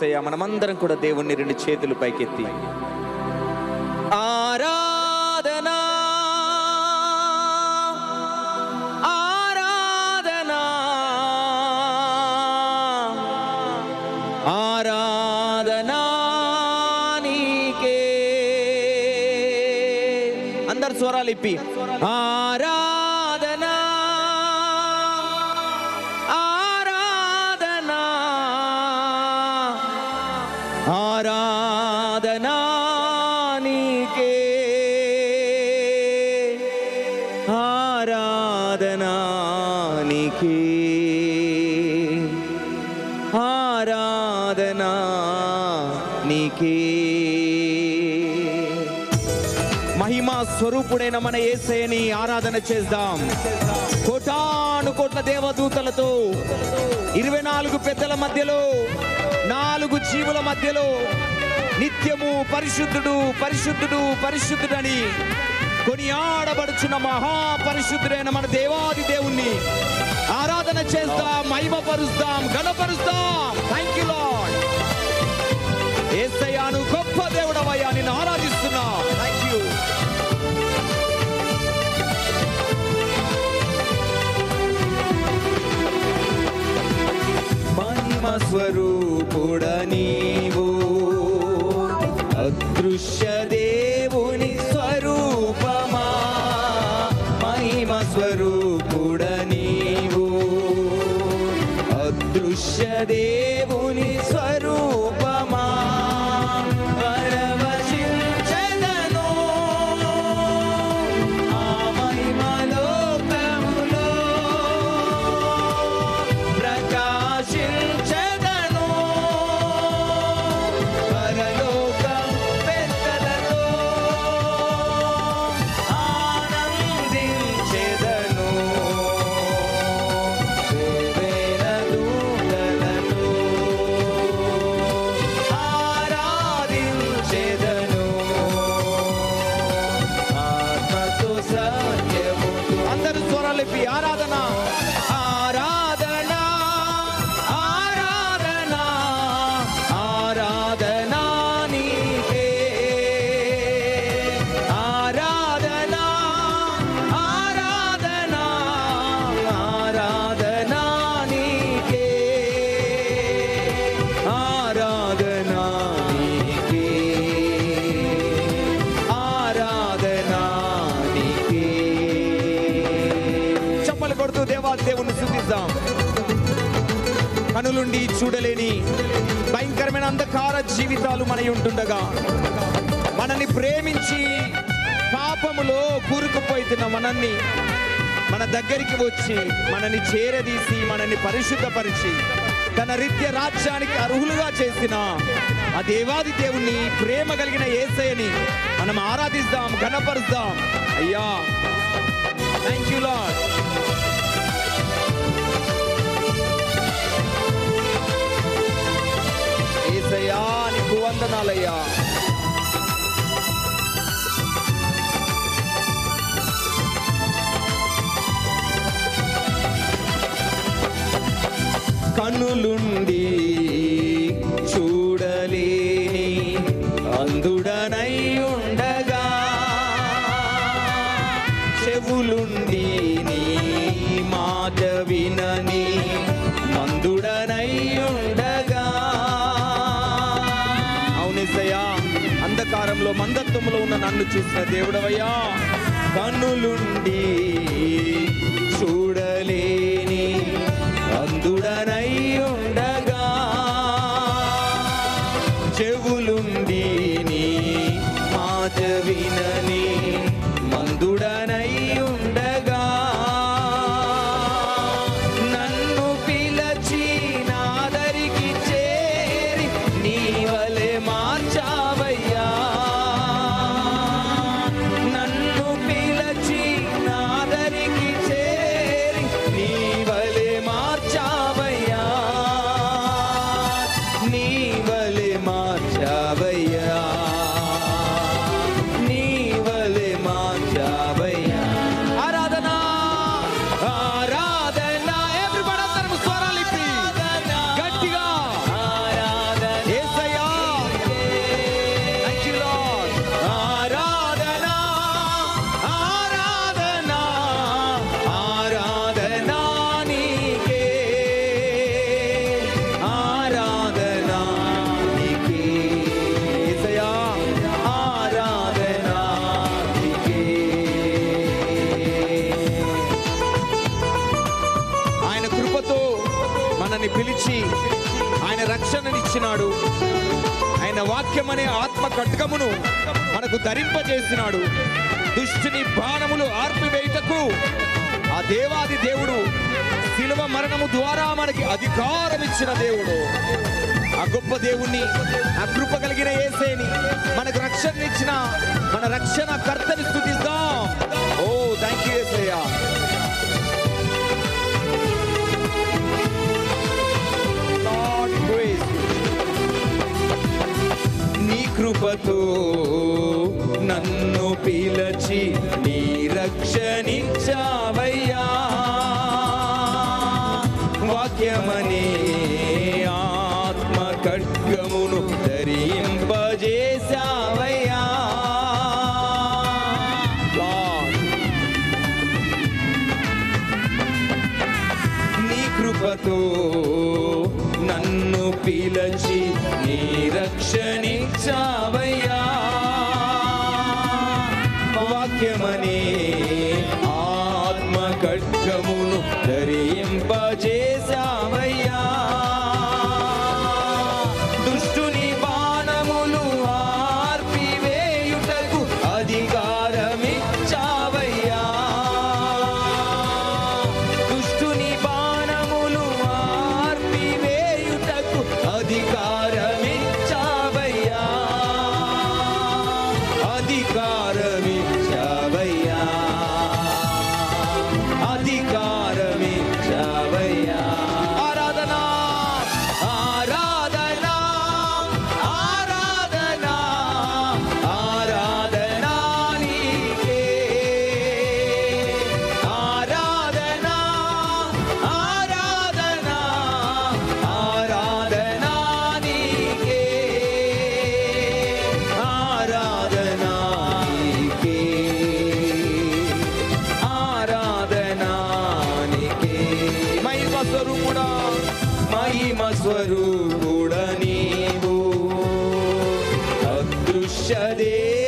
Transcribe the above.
సయ్యా మనమందరం కూడా దేవుణ్ణి రెండు చేతులు పైకెత్తి. ఆరాధనా. ఆరాధనా. ఆరాధనా నీకే. అందరు స్వరాలు ఇప్పి. ఆరా ఆరాధనానికి ఆరాధనా నీకే మహిమా స్వరూపుడైన మన ఏసయని ఆరాధన చేద్దాం కోటాను కోట్ల దేవదూతలతో ఇరవై నాలుగు పెద్దల మధ్యలో నాలుగు జీవుల మధ్యలో నిత్యము పరిశుద్ధుడు పరిశుద్ధుడు పరిశుద్ధుడని కొనియాడబడుచున్న మహాపరిశుద్ధుడైన మన దేవాది దేవుణ్ణి. ఆరాధన చేస్తాం మహిమపరుస్తాం గణపరుస్తాం థ్యాంక్ యూ లాడ్ ఏసయ్యాను గొప్ప దేవుడవయ్యా నిన్ను ఆరాధిస్తున్నా. థ్యాంక్ యూ మహిమ స్వరూపుడ నీవు అదృశ్య అందరూ కనులుండి చూడలేని భయంకరమైన అంధకార జీవితాలు మనవి ఉంటుండగా మనల్ని ప్రేమించి పాపములో కూరుకుపోతున్న మనల్ని మన దగ్గరికి వచ్చి మనని చేరదీసి మనల్ని పరిశుద్ధపరిచి తన రీత్య రాజ్యానికి అర్హులుగా చేసిన ఆ దేవాది దేవుణ్ణి ప్రేమ కలిగిన ఏసయని మనం ఆరాధిస్తాం గణపరుస్తాం అయ్యా థ్యాంక్ యూ లాడ్ వందనాలయ్యా. కనులుండి చూడలేని అందుడనై ఉండగా చెవులుండి నీ మాట వినని చేసిన దేవుడవయ్యా. కన్నులుండి పిలిచి ఆయన వాక్యం అనే ఆత్మ కట్కమును మనకు ధరింపజేసినాడు. దుష్టుని బాణములు ఆర్పివేయుటకు ఆ దేవాది దేవుడు శిలువ మరణము ద్వారా మనకి అధికారం ఇచ్చిన దేవుడు. ఆ గొప్ప దేవుణ్ణి ఆ కృప కలిగిన ఏసేని మనకు రక్షణ ఇచ్చిన మన రక్షణ కర్తని స్థుతిద్దాం. ఓ థ్యాంక్ యూ ఏసయ్యా కృపతో నన్ను పిలచి నీ రక్షణించావయ్యా. వాక్యమనే ఆత్మ ఖడ్గమును మహిమ స్వరూపుడ నీవు అదృశ్య దేవ